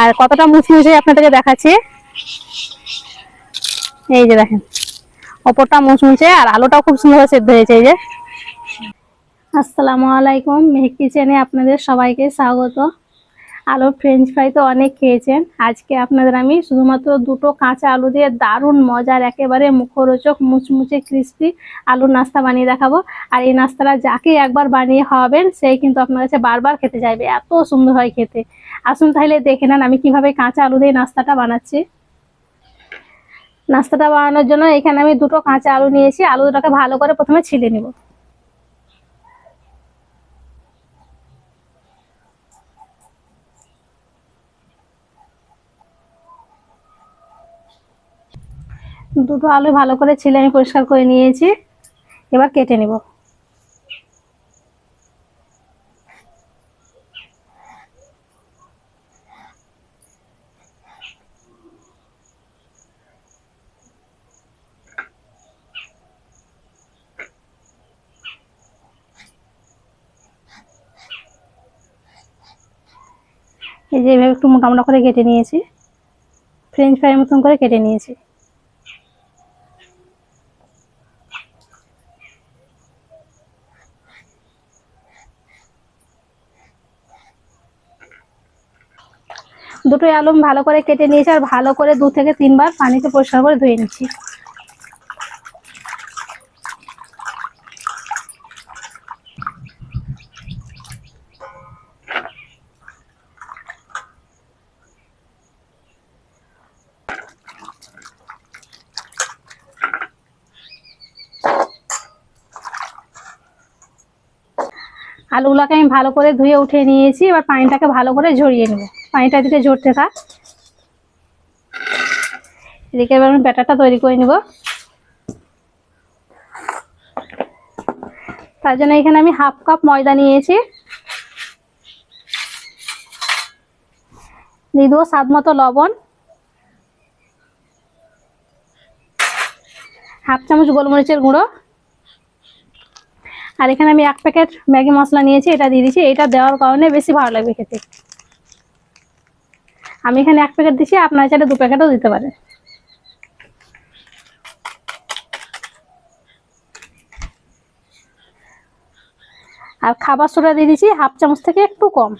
আর কতটা মুচমুচে আপনাদেরকে দেখাচ্ছি? এই যে দেখেন, ওপরটা মুচমুচে আর আলোটাও খুব সুন্দর সেদ্ধ হয়েছে, এই যে। আসসালামু আলাইকুম, মেহেক কিচেনে আপনাদের সবাইকে স্বাগত। আলু ফ্রেঞ্চ ফ্রাই তো অনেক খেয়েছেন। আজকে আপনাদের আমি শুধুমাত্র দুটো কাঁচা আলু দিয়ে দারুণ মজার, একেবারে মুখরোচক, মুচমুচে ক্রিস্পি আলুর নাস্তা বানিয়ে দেখাবো। আর এই নাস্তাটা যাকে একবার বানিয়ে খাওয়াবেন সেই কিন্তু আপনার কাছে বারবার খেতে চাইবে। এত সুন্দর হয় খেতে। আসুন তাহলে দেখে নেন আমি কীভাবে কাঁচা আলু দিয়ে নাস্তাটা বানাচ্ছি। নাস্তাটা বানানোর জন্য এখানে আমি দুটো কাঁচা আলু নিয়েছি। আলু দুটাকে ভালো করে প্রথমে ছিলে নিব। দুটো আলু ভালো করে ছিলে, আমি পরিষ্কার করে নিয়েছি। এবার কেটে নিব। এই যে এইভাবে একটু মোটা মোটা করে কেটে নিয়েছি। ফ্রেঞ্চ ফ্রাই মতন করে কেটে নিয়েছি। দুটোই আলু ভালো করে কেটে নিয়েছি আর ভালো করে দু থেকে তিনবার পানিতে পরিষ্কার করে ধুয়ে নিচ্ছি। আলুগুলোকে আমি ভালো করে ধুয়ে উঠিয়ে নিয়েছি, এবার পানিটাকে ভালো করে ঝরিয়ে নেব। পানিটা দিকে ঝরতে থাক। এদিকে এবার আমি ব্যাটারটা তৈরি করে নিব। তার জন্য এখানে আমি হাফ কাপ ময়দা নিয়েছি। দিয়ে দেবো স্বাদ মতো লবণ। হাফ চামচ গোলমরিচের গুঁড়ো। আর এখানে আমি এক প্যাকেট ম্যাগি মশলা নিয়েছি, এটা দিয়ে দিচ্ছি। এটা দেওয়ার কারণে বেশি ভালো লাগবে খেতে। আমি এখানে এক প্যাকেট দিচ্ছি আপনার চাইলে দু প্যাকেটও দিতে পারে। আর খাবার সোডা দিয়ে দিচ্ছি হাফ চামচ থেকে একটু কম।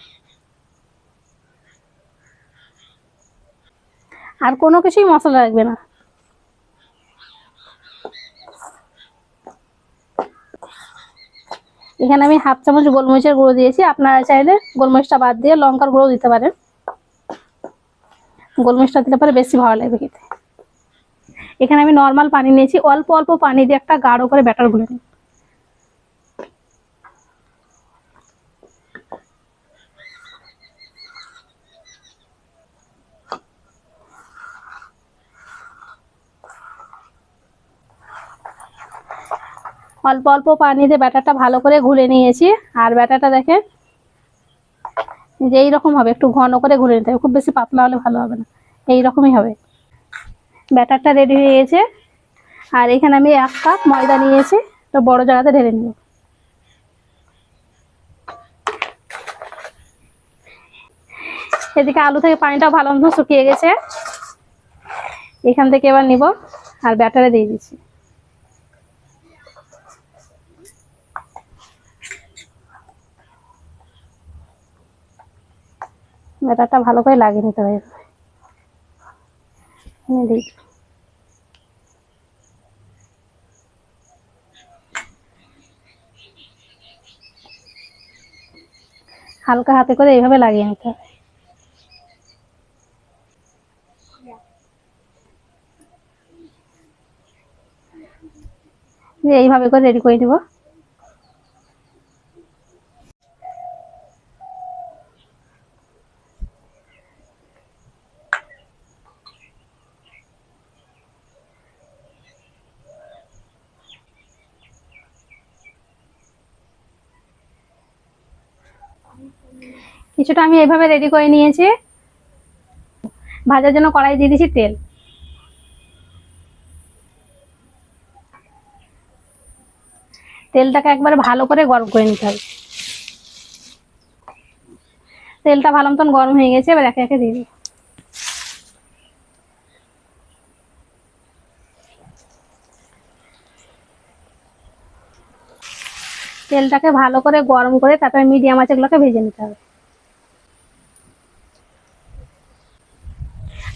আর কোনো কিছুই মশলা লাগবে না। এখানে আমি হাফ চামচ গোলমরিচের গুঁড়ো দিয়েছি, আপনারা চাইলে গোলমরিচটা বাদ দিয়ে লঙ্কার গুঁড়ো দিতে পারেন। গোলমরিচটা দিলে পরে বেশি ভালো লাগবে খেতে। এখানে আমি নর্মাল পানি নিয়েছি, অল্প অল্প পানি দিয়ে একটা গাঢ় করে ব্যাটার গুলে নিই। অল্প অল্প পানি দিয়ে ব্যাটারটা ভালো করে ঘুলে নিয়েছি। আর ব্যাটারটা দেখেন যে এইরকম হবে, একটু ঘন করে ঘুরে নিতে হবে, খুব বেশি পাতলা হলে ভালো হবে না। এই রকমই হবে। ব্যাটারটা রেডি হয়ে গেছে। আর এখানে আমি এক কাপ ময়দা নিয়েছি, তো বড় জায়গাতে ঢেলে নিব। এদিকে আলু থেকে পানিটা ভালো মতো শুকিয়ে গেছে। এখান থেকে এবার নিব, আর ব্যাটারে দিয়ে দিচ্ছি। ব্যাটারটা ভালো করে লাগিয়ে নিতে হবে হালকা হাতে করে এইভাবে লাগিয়ে নিতে হবে। এইভাবে করে রেডি করে দিব কিছুটা আমি এইভাবে রেডি করে নিয়েছি। ভাজার জন্য কড়াই দিয়ে দিয়েছি তেল। তেলটাকে একবার ভালো করে গরম করে নিতে হবে। তেলটা ভালো মতন গরম হয়ে গেছে, এবার একে একে দিয়ে দিই। তেলটাকে ভালো করে গরম করে তারপরে মিডিয়াম আঁচগুলোকে ভেজে নিতে হবে।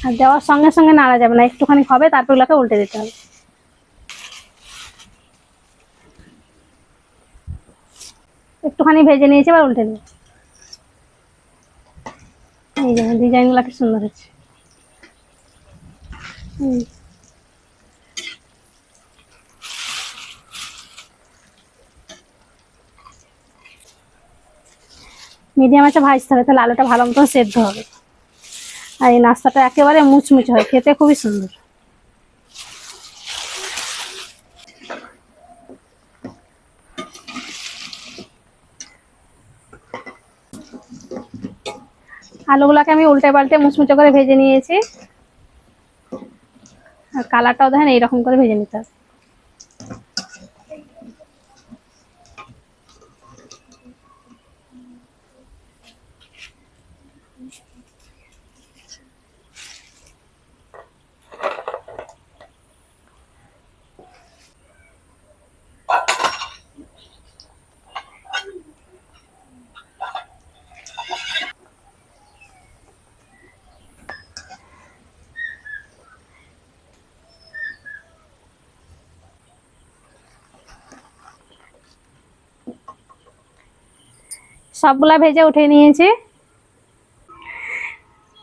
আর দেওয়ার সঙ্গে সঙ্গে নাড়া যাবে না, একটুখানি হবে, তারপর ওগুলোকে উল্টে দিতে হবে। একটুখানি ভেজে নিয়েছি, এবার উল্টে দেবো। এই যে ডিজাইনগুলো কি সুন্দর হচ্ছে। হুম। মিডিয়াম আছে ভাজতে হবে তাহলে আলুটা ভালো মতন সেদ্ধ হবে। আর এই নাস্তাটা একেবারে মুচমুচে হয়, খেতে খুবই সুন্দর। আলুগুলাকে আমি উল্টে পাল্টে মুচমুচে করে ভেজে নিয়েছি। আর কালারটাও দেখেন, এইরকম করে ভেজে নিতে হবে। সবগুলা ভেজে উঠে নিয়েছি।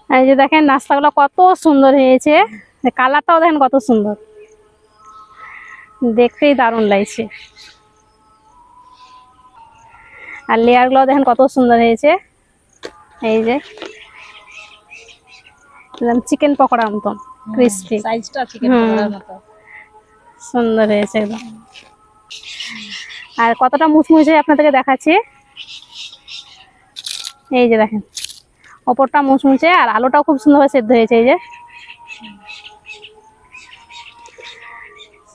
এই যে দেখেন নাস্তাগুলো কত সুন্দর হয়েছে। কালারটাও দেখেন কত সুন্দর। দেখতেই দারুণ লাগছে। আর লেয়ারগুলো দেখেন কত সুন্দর হয়েছে। এই যে একদম চিকেন পকোড়ার মতন ক্রিস্পি সাইজটা চিকেন পকোড়ার মতো। সুন্দর হয়েছে একদম। আর কতটা মুচমুচে আপনাদেরকে দেখাচ্ছি। এই যে দেখেন। ওপরটা মুচমুচে আর আলুটাও খুব সুন্দরভাবে সেদ্ধ হয়েছে এই যে।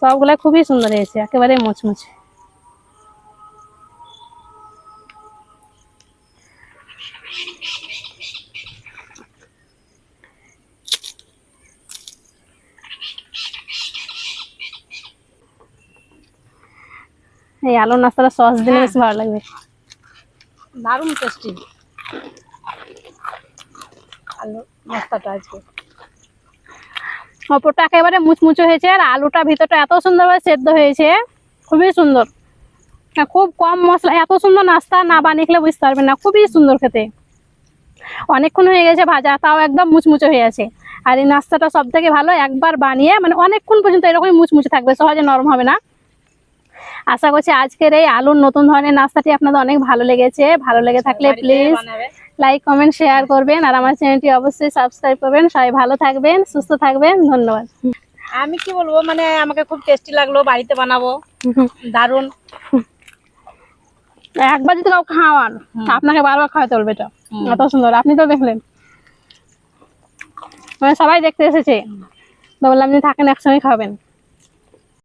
সবগুলা খুবই সুন্দর হয়েছে একেবারে মুচমুচে। এই আলুর নাস্তাটা সস দিলে বেশ ভালো লাগবে। দারুণ টেস্টি আলু নাস্তাটা আজকে। ওপরটা একেবারে মুচমুচে হয়েছে আর আলুটা ভিতরটা এত সুন্দরভাবে সেদ্ধ হয়েছে, খুবই সুন্দর। খুব কম মশলা, এত সুন্দর নাস্তা না বানিয়ে বুঝতে পারবেন না, খুবই সুন্দর খেতে। অনেকক্ষণ হয়ে গেছে ভাজা, তাও একদম মুচমুচে হয়ে আছে। আর এই নাস্তাটা সব থেকে ভালো একবার বানিয়ে মানে অনেকক্ষণ পর্যন্ত এরকমই মুচমুচে থাকবে, সহজে নরম হবে না। আশা করছি আজকের এই আলুর নতুন ধরনের নাস্তাটি আপনাদের অনেক ভালো লেগেছে। ভালো লেগে থাকলে প্লিজ লাইক কমেন্ট শেয়ার করবেন। আর আমার চ্যানেলটি অবশ্যই সাবস্ক্রাইব করবেন। সবাই ভালো থাকবেন সুস্থ থাকবেন। ধন্যবাদ। আমি কি বলব মানে আমাকে খুব টেস্টি লাগল বাড়িতে বানাবো। দারুণ একবার যদি কাউ খাওয়ান আপনাকে বারবার খাওয়াতে বলবে এটা। এত সুন্দর। আপনি তো দেখলেন। মানে সবাই দেখতে এসেছে। তো বললাম যে থাকেন একসঙ্গে খাবেন।